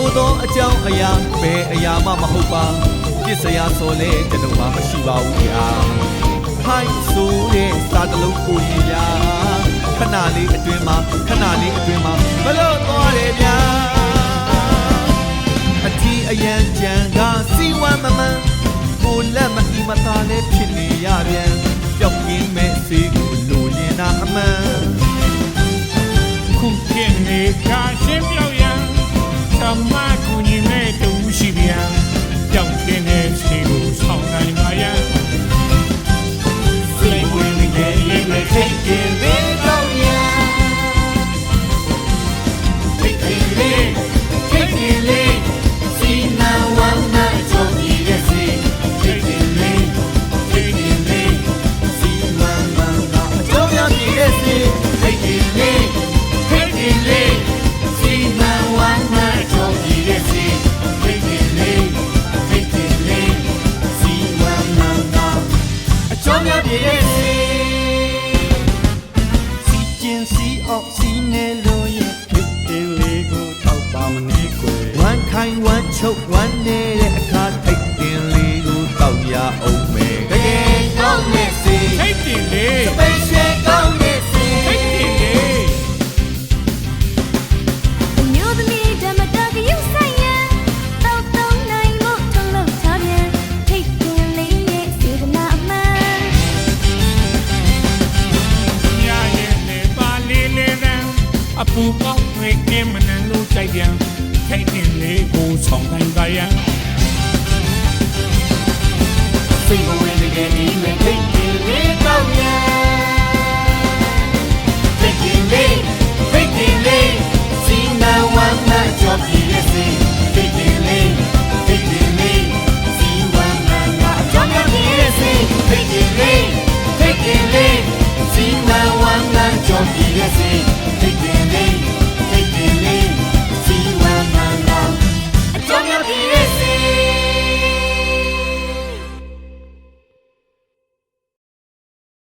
ထိုးထိုးသောအကြောင်းအရာဘယ်အရာမှမဟုတ်ပါပြစ်စရာဆိုလဲကျွန်တော်မှမရှိပါဘူးဗျာခိုင်းဆိုတဲ့စာတလုံးကိုရင်ဗျာခဏလေးအတွင်းမှာခဏလေးအတွင်းမှာဘလို့သွားတယ်ဗျာအထီးအယံကြံကစီဝမ်းမမန်းကိုလက်မအီမသားလည်းဖြစ်နေရပြန်ပျောက်ကင်းမဲ့စေးကိုလိုချင်တာအမှန်ခုဖြစ်နေတာရှင်းပြော က်ရ ဝမ်းခိုင်ဝမ်းချုပ်ဝမ်းနေတဲ့အခါထိတ်တင်လေးကိုတောက်ရအောင်မယ်တကယ်ကောင်းတဲ့စေ Hey, hey, hey. ပိတ်ရှယ်ကောင်းတဲ့စေ Hey, hey, hey. မျိုးသမီးဓမ္မတာကယူဆိုင်ရန်တောက်တုံးနိုင်မှုထုံးလို့ချပြန်ထိတ်တင်လေးရဲ့စေတနာအမှန်ညာရဲ့လေပါလေးလေးတန်းအပူပေါက်တွေကင်းမနှလို့ကြိုက်ပြန် ထိတ်တင်လေးကိုဆောင်နိုင်ပါရန်စိတ်ဝင်တကယ်ဒီ